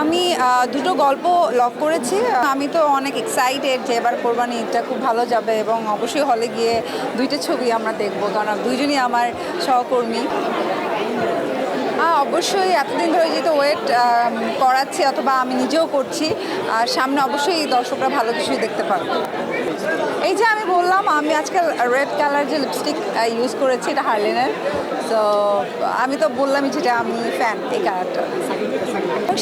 আমি দুটো গল্প লক করেছি। আমি তো অনেক এক্সাইটেড যে এবার কোরবানি ঈদটা খুব ভালো যাবে এবং অবশ্যই হলে গিয়ে দুইটা ছবি আমরা দেখব, কারণ দুইজনই আমার সহকর্মী। অবশ্যই এতদিন ধরে যেহেতু ওয়েট করাচ্ছি অথবা আমি নিজেও করছি, আর সামনে অবশ্যই দর্শকরা ভালো কিছুই দেখতে পারবে এই যে আমি বললাম, আমি আজকাল রেড কালার যে লিপস্টিক ইউজ করেছি, এটা হার্লিনের তো আমি তো বললামই যেটা আমি ফ্যান এই কালারটা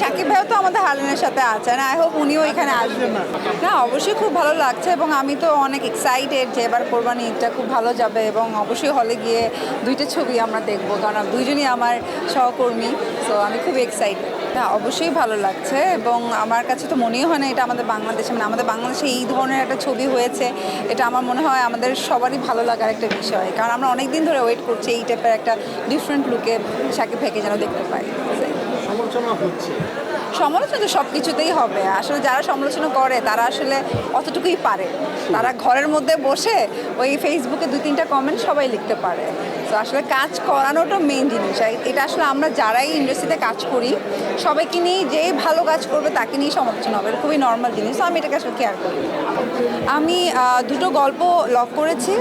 সাকিব ভাইও তো আমাদের হার্লিনের সাথে আছেন আই হোপ উনিও এখানে আসবেন। না, অবশ্যই খুব ভালো লাগছে, এবং আমি তো অনেক এক্সাইটেড যে এবার কোরবানি ঈদটা খুব ভালো যাবে, এবং অবশ্যই হলে গিয়ে দুইটা ছবি আমরা দেখব, কারণ দুইজনই আমার সহকর্মী তো আমি খুব এক্সাইটেড হ্যাঁ অবশ্যই ভালো লাগছে এবং আমার কাছে তো মনেই হয় না এটা আমাদের বাংলাদেশে মানে আমাদের বাংলাদেশে এই ধরনের একটা ছবি হয়েছে। এটা আমার মনে হয় আমাদের সবারই ভালো লাগার একটা বিষয়। কারণ আমরা অনেক দিন ধরে ওয়েট করছি এই টাইপের একটা ডিফারেন্ট লুকে সাকিব ভাইকে যেন দেখতে পাই। সমালোচনা হচ্ছে। সমালোচনা তো সব কিছুতেই হবে। আসলে যারা সমালোচনা করে তারা আসলে অতটুকুই পারে। তারা ঘরের মধ্যে বসে ওই ফেসবুকে দু তিনটা কমেন্ট সবাই লিখতে পারে। তো আসলে কাজ করানোটা মেন জিনিস। এটা আসলে আমরা যারাই ইন্ডাস্ট্রিতে কাজ করি, সবাইকে নিয়ে যে ভালো কাজ করবে তাকে নিয়েই সমালোচনা হবে। খুবই নর্মাল জিনিস। তো আমি এটাকে আসলে কেয়ার করি। আমি দুটো গল্প লক করেছি।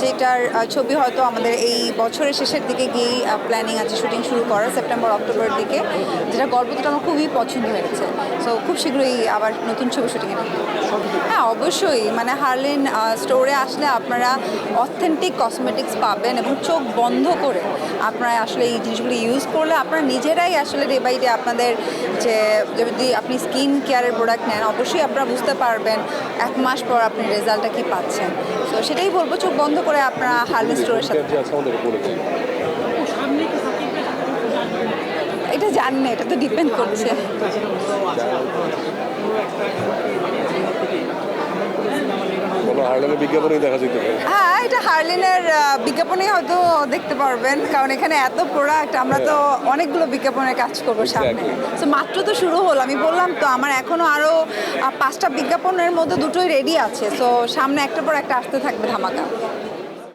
যেটার ছবি হয়তো আমাদের এই বছরের শেষের দিকে গিয়েই প্ল্যানিং আছে শুটিং শুরু করার সেপ্টেম্বর অক্টোবরের দিকে। যেটা গল্প দুটো আমার খুবই পছন্দ হয়েছে। সো খুব শীঘ্রই আবার নতুন ছবি শুটিংয়ে হ্যাঁ অবশ্যই। মানে হার্লিন স্টোরে আসলে আপনারা অথেন্টিক কসমেটিক্স পাবেন এবং চোখ বন্ধ করে আপনারা আসলে এই জিনিসগুলো ইউজ করলে আপনারা নিজেরাই আসলে ডে বাই ডে আপনাদের যে যদি আপনি স্কিন কেয়ারের প্রোডাক্ট নেন অবশ্যই আপনারা বুঝতে পারবেন এক মাস পর আপনি রেজাল্টটা কি পাচ্ছেন। তো সেটাই বলব চোখ বন্ধ করে আপনারা হার্লিন স্টোরের সাথে এটা জানি না এটা তো ডিপেন্ড করছে। হার্লেনের বিজ্ঞাপনেই দেখা যেতে পারে। হ্যাঁ এটা হার্লিনের বিজ্ঞাপনেই বিজ্ঞাপনে হয়তো দেখতে পারবেন কারণ এখানে এত প্রোডাক্ট আমরা তো অনেকগুলো বিজ্ঞাপনের কাজ করব সামনে। তো মাত্র তো শুরু হলো আমি বললাম তো আমার এখনও আরও পাঁচটা বিজ্ঞাপনের মধ্যে দুটোই রেডি আছে। তো সামনে একটার পর একটা আসতে থাকবে ধামাকা।